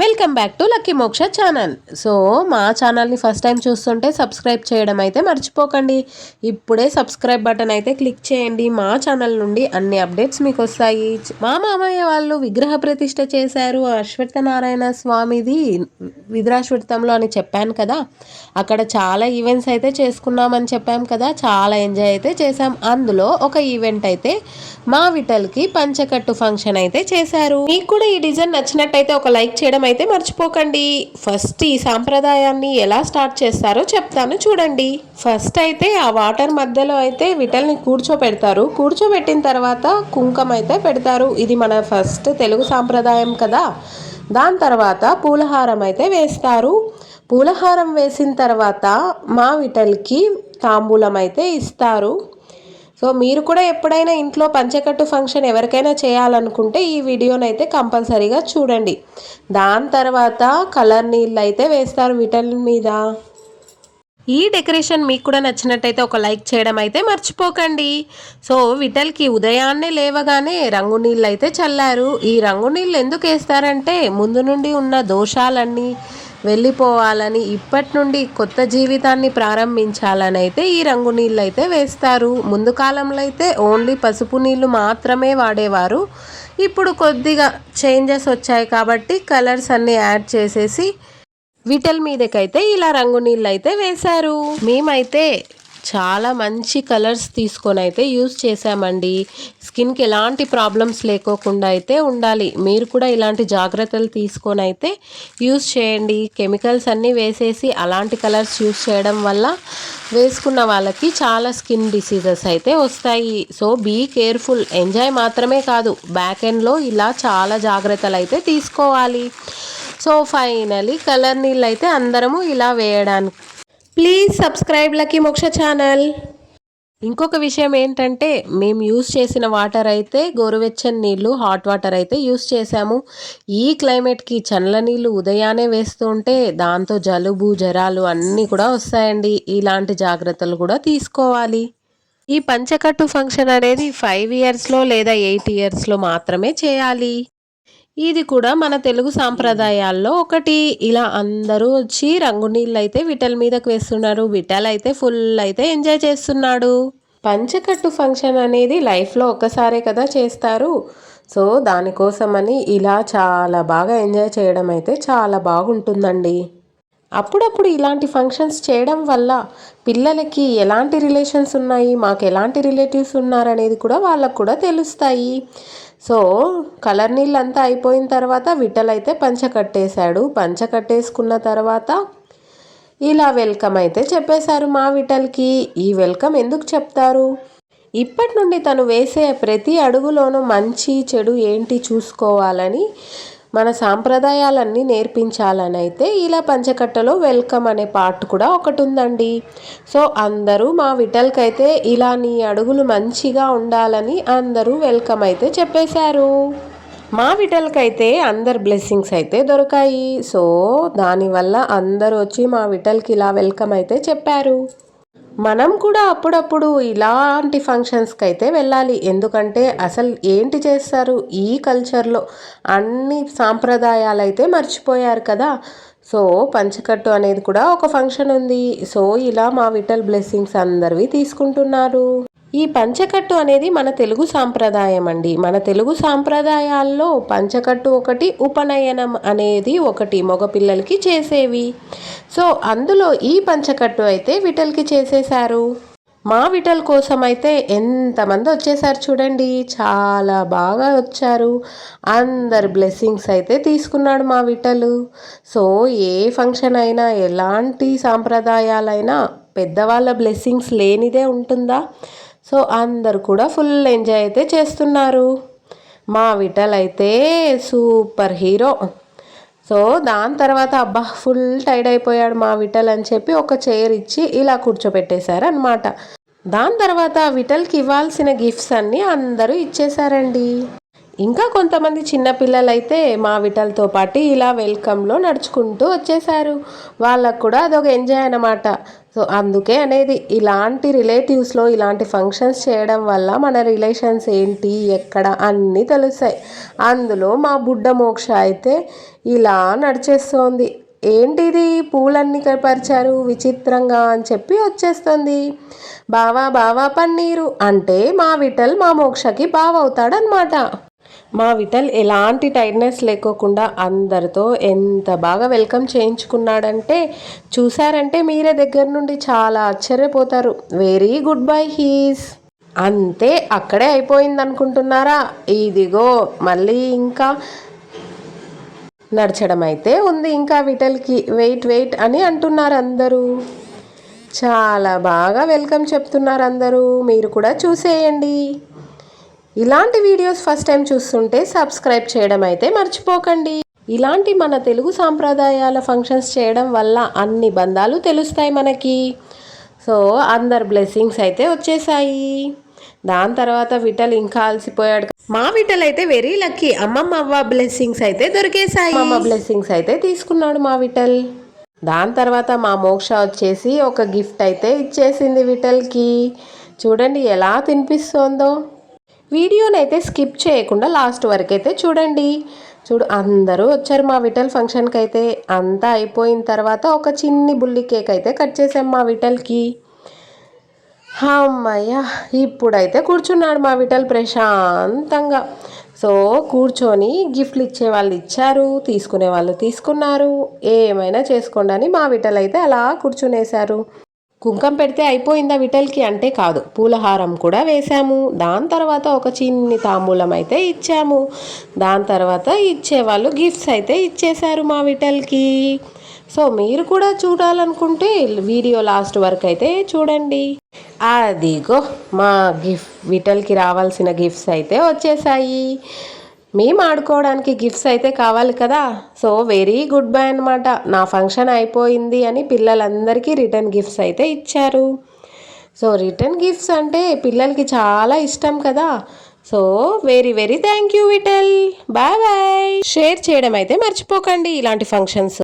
Welcome back to Lucky Moksha channel. So మా ఛానల్ని first time చూస్తుంటే సబ్స్క్రైబ్ చేయడం అయితే మర్చిపోకండి. ఇప్పుడే సబ్స్క్రైబ్ బటన్ అయితే క్లిక్ చేయండి. మా ఛానల్ నుండి అన్ని అప్డేట్స్ మీకు వస్తాయి. మా మామయ్య వాళ్ళు విగ్రహ ప్రతిష్ట చేశారు. అశ్వత్థ నారాయణ స్వామిది విద్రాశ్వతంలో అని చెప్పాను కదా. అక్కడ చాలా ఈవెంట్స్ అయితే చేసుకున్నామని చెప్పాం కదా. చాలా ఎంజాయ్ అయితే చేసాం అందులో ఒక ఈవెంట్ అయితే మా విటల్కి పంచకట్టు ఫంక్షన్ అయితే చేశారు. మీకు కూడా ఈ డిజైన్ నచ్చినట్టయితే ఒక లైక్ చేయడం అయితే మర్చిపోకండి. ఫస్ట్ ఈ సాంప్రదాయాన్ని ఎలా స్టార్ట్ చేస్తారో చెప్తాను చూడండి. ఫస్ట్ అయితే ఆ వాటర్ మధ్యలో అయితే విటల్ని కూర్చోపెడతారు. కూర్చోబెట్టిన తర్వాత కుంకం అయితే పెడతారు. ఇది మన ఫస్ట్ తెలుగు సాంప్రదాయం కదా. దాని తర్వాత పూలహారం అయితే వేస్తారు. పూలహారం వేసిన తర్వాత మా విటల్కి తాంబూలం అయితే ఇస్తారు. సో మీరు కూడా ఎప్పుడైనా ఇంట్లో పంచకట్టు ఫంక్షన్ ఎవరికైనా చేయాలనుకుంటే ఈ వీడియోనైతే కంపల్సరీగా చూడండి. దాని తర్వాత కలర్ నీళ్ళు అయితే వేస్తారు విటల్ మీద. ఈ డెకరేషన్ మీకు కూడా నచ్చినట్టయితే ఒక లైక్ చేయడం అయితే మర్చిపోకండి. సో విటల్కి ఉదయాన్నే లేవగానే రంగు నీళ్ళు అయితే చల్లారు. ఈ రంగు నీళ్ళు ఎందుకు వేస్తారంటే ముందు నుండి ఉన్న దోషాలన్నీ వెళ్ళిపోవాలని ఇప్పటి నుండి కొత్త జీవితాన్ని ప్రారంభించాలని అయితే ఈ రంగు నీళ్ళు అయితే వేస్తారు. ముందు కాలంలో అయితే ఓన్లీ పసుపు నీళ్ళు మాత్రమే వాడేవారు. ఇప్పుడు కొద్దిగా చేంజెస్ వచ్చాయి కాబట్టి కలర్స్ అన్నీ యాడ్ చేసేసి విటల్ మీదకైతే ఇలా రంగు నీళ్ళు అయితే వేశారు. మేమైతే చాలా మంచి కలర్స్ తీసుకొని అయితే యూస్ చేశామండి. స్కిన్కి ఎలాంటి ప్రాబ్లమ్స్ లేకోకుండా అయితే ఉండాలి. మీరు కూడా ఇలాంటి జాగ్రత్తలు తీసుకొని అయితే యూస్ చేయండి. కెమికల్స్ అన్నీ వేసేసి అలాంటి కలర్స్ యూస్ చేయడం వల్ల వేసుకున్న వాళ్ళకి చాలా స్కిన్ డిసీజెస్ అయితే వస్తాయి. So be careful. ఎంజాయ్ మాత్రమే కాదు. బ్యాక్ ఎండ్లో ఇలా చాలా జాగ్రత్తలు అయితే తీసుకోవాలి. సో ఫైనలీ కలర్ నీళ్ళు అయితే అందరము ఇలా వేయడానికి ప్లీజ్ సబ్స్క్రైబ్ లకి మోక్ష ఛానల్ ఇంకొక విషయం ఏంటంటే మేము యూస్ చేసిన వాటర్ అయితే గోరువెచ్చని నీళ్ళు హాట్ వాటర్ అయితే యూస్ చేసాము ఈ క్లైమేట్కి చల్ల నీళ్ళు ఉదయాన్నే వేస్తూ ఉంటే దాంతో జలుబు జ్వరాలు అన్నీ కూడా వస్తాయండి. ఇలాంటి జాగ్రత్తలు కూడా తీసుకోవాలి. ఈ పంచకట్టు ఫంక్షన్ అనేది ఫైవ్ ఇయర్స్లో లేదా ఎయిట్ ఇయర్స్లో మాత్రమే చేయాలి. ఇది కూడా మన తెలుగు సాంప్రదాయాల్లో ఒకటి. ఇలా అందరూ వచ్చి రంగు నీళ్ళు అయితే విటల్ మీదకి వేస్తున్నారు. విటల్ అయితే ఫుల్ అయితే ఎంజాయ్ చేస్తున్నాడు. పంచకట్టు ఫంక్షన్ అనేది లైఫ్లో ఒక్కసారే కదా చేస్తారు. సో దానికోసమని ఇలా చాలా బాగా ఎంజాయ్ చేయడం అయితే చాలా బాగుంటుందండి. అప్పుడప్పుడు ఇలాంటి ఫంక్షన్స్ చేయడం వల్ల పిల్లలకి ఎలాంటి రిలేషన్స్ ఉన్నాయి? మాకు ఎలాంటి రిలేటివ్స్ ఉన్నారనేది కూడా వాళ్ళకు కూడా తెలుస్తాయి. సో కలర్ నీళ్ళంతా అయిపోయిన తర్వాత విట్టలు అయితే పంచ కట్టేశాడు. పంచ కట్టేసుకున్న తర్వాత ఇలా వెల్కమ్ అయితే చెప్పేశారు మా విటల్కి ఈ వెల్కమ్ ఎందుకు చెప్తారు? ఇప్పటి నుండి తను వేసే ప్రతి అడుగులోనూ మంచి చెడు ఏంటి చూసుకోవాలని మన సాంప్రదాయాలన్నీ నేర్పించాలని అయితే ఇలా పంచకట్టలో వెల్కమ్ అనే పార్ట్ కూడా ఒకటి ఉందండి సో అందరూ మా విటల్కి ఇలా నీ అడుగులు మంచిగా ఉండాలని అందరూ వెల్కమ్ అయితే చెప్పేశారు. మా విటల్కైతే అందరు బ్లెస్సింగ్స్ అయితే దొరికాయి. సో దానివల్ల అందరూ వచ్చి మా విటల్కి ఇలా వెల్కమ్ అయితే చెప్పారు. మనం కూడా అప్పుడప్పుడు ఇలాంటి ఫంక్షన్స్కి అయితే వెళ్ళాలి. ఎందుకంటే అసలు ఏంటి చేస్తారు? ఈ కల్చర్లో అన్ని సాంప్రదాయాలు అయితే మర్చిపోయారు కదా. సో పంచకట్టు అనేది కూడా ఒక ఫంక్షన్ ఉంది. సో ఇలా మా విటల్ బ్లెస్సింగ్స్ అందరివి తీసుకుంటున్నారు. ఈ పంచకట్టు అనేది మన తెలుగు సాంప్రదాయం అండి మన తెలుగు సాంప్రదాయాల్లో పంచకట్టు ఒకటి ఉపనయనం అనేది ఒకటి మగపిల్లలకి చేసేవి. సో అందులో ఈ పంచకట్టు అయితే విటల్కి చేసేశారు. మా విటల్ కోసం అయితే ఎంతమంది వచ్చేసారు చూడండి. చాలా బాగా వచ్చారు. అందరు బ్లెస్సింగ్స్ అయితే తీసుకున్నాడు మా విటలు సో ఏ ఫంక్షన్ అయినా ఎలాంటి సాంప్రదాయాలైనా పెద్దవాళ్ళ బ్లెస్సింగ్స్ లేనిదే ఉంటుందా? సో అందరు కూడా ఫుల్ ఎంజాయ్ అయితే చేస్తున్నారు. మా విటల్ అయితే సూపర్ హీరో. సో దాని తర్వాత అబ్బా ఫుల్ టైడ్ అయిపోయాడు మా విటల్ అని చెప్పి ఒక చైర్ ఇచ్చి ఇలా కూర్చోబెట్టేశారు అనమాట దాని తర్వాత విటల్కి ఇవ్వాల్సిన గిఫ్ట్స్ అన్నీ అందరూ ఇచ్చేశారండి. ఇంకా కొంతమంది చిన్నపిల్లలు అయితే మా విటల్తో పాటు ఇలా వెల్కమ్లో నడుచుకుంటూ వచ్చేసారు వాళ్ళకు కూడా అదొక ఎంజాయ్ అనమాట సో అందుకే అనేది ఇలాంటి రిలేటివ్స్లో ఇలాంటి ఫంక్షన్స్ చేయడం వల్ల మన రిలేషన్స్ ఏంటి ఎక్కడ అన్నీ తెలుస్తాయి. అందులో మా బుడ్డ మోక్ష అయితే ఇలా నడిచేస్తోంది. ఏంటిది పూలన్నీ పరిచారు విచిత్రంగా అని చెప్పి వచ్చేస్తుంది. బావా బావా పన్నీరు అంటే మా విఠల్ మా మోక్షకి బావవుతాడనమాట మా విఠల్ ఎలాంటి టైర్నెస్ లేకోకుండా అందరితో ఎంత బాగా వెల్కమ్ చేయించుకున్నాడంటే చూసారంటే మీరే దగ్గర నుండి చాలా ఆశ్చర్యపోతారు. Very good by his. అంతే అక్కడే అయిపోయింది అనుకుంటున్నారా ఇదిగో మళ్ళీ ఇంకా నడచడం అయితే ఉంది ఇంకా విటల్కి వెయిట్ వెయిట్ అని అంటున్నారు అందరూ చాలా బాగా వెల్కమ్ చెప్తున్నారు అందరూ మీరు కూడా చూసేయండి. ఇలాంటి వీడియోస్ ఫస్ట్ టైం చూస్తుంటే సబ్స్క్రైబ్ చేయడం అయితే మర్చిపోకండి. ఇలాంటి మన తెలుగు సాంప్రదాయాల ఫంక్షన్స్ చేయడం వల్ల అన్ని బంధాలు తెలుస్తాయి మనకి. సో అందరు బ్లెస్సింగ్స్ అయితే వచ్చేసాయి. దాని తర్వాత విటల్ ఇంకా అలసిపోయాడు. మా విటల్ అయితే వెరీ లక్కీ. అమ్మమ్మ అవ్వ బ్లెస్సింగ్స్ అయితే దొరికేసాయి అమ్మ బ్లెస్సింగ్స్ అయితే తీసుకున్నాడు మా విటల్ దాని తర్వాత మా మోక్ష వచ్చేసి ఒక గిఫ్ట్ అయితే ఇచ్చేసింది విటల్కి చూడండి ఎలా తినిపిస్తోందో. వీడియోనైతే స్కిప్ చేయకుండా లాస్ట్ వరకు అయితే చూడండి. చూడు అందరూ వచ్చారు మా విటల్ ఫంక్షన్కి అయితే అంతా అయిపోయిన తర్వాత ఒక చిన్ని బుల్లి కేక్ అయితే కట్ చేసాం మా విటల్కి అమ్మయ్య ఇప్పుడైతే కూర్చున్నాడు మా విటల్ ప్రశాంతంగా. సో కూర్చొని గిఫ్ట్లు ఇచ్చే వాళ్ళు ఇచ్చారు తీసుకునే వాళ్ళు తీసుకున్నారు. ఏమైనా చేసుకోండి అని మా విటల్ అయితే అలా కూర్చునేశారు. కుంకం పెడితే అయిపోయిందా విటల్కి అంటే కాదు. పూలహారం కూడా వేశాము. దాని తర్వాత ఒక చిన్ని తాంబూలం అయితే ఇచ్చాము. దాని తర్వాత ఇచ్చేవాళ్ళు గిఫ్ట్స్ అయితే ఇచ్చేశారు మా విటల్కి సో మీరు కూడా చూడాలనుకుంటే వీడియో లాస్ట్ వరకు అయితే చూడండి. అదిగో మా గిఫ్ట్ విటల్కి రావాల్సిన గిఫ్ట్స్ అయితే వచ్చేసాయి. మేము ఆడుకోవడానికి గిఫ్ట్స్ అయితే కావాలి కదా. సో వెరీ గుడ్ బై అనమాట నా ఫంక్షన్ అయిపోయింది అని పిల్లలందరికీ రిటర్న్ గిఫ్ట్స్ అయితే ఇచ్చారు. సో రిటర్న్ గిఫ్ట్స్ అంటే పిల్లలకి చాలా ఇష్టం కదా. So very very thank you Vittal bye bye share చేయడం అయితే మర్చిపోకండి ఇలాంటి ఫంక్షన్స్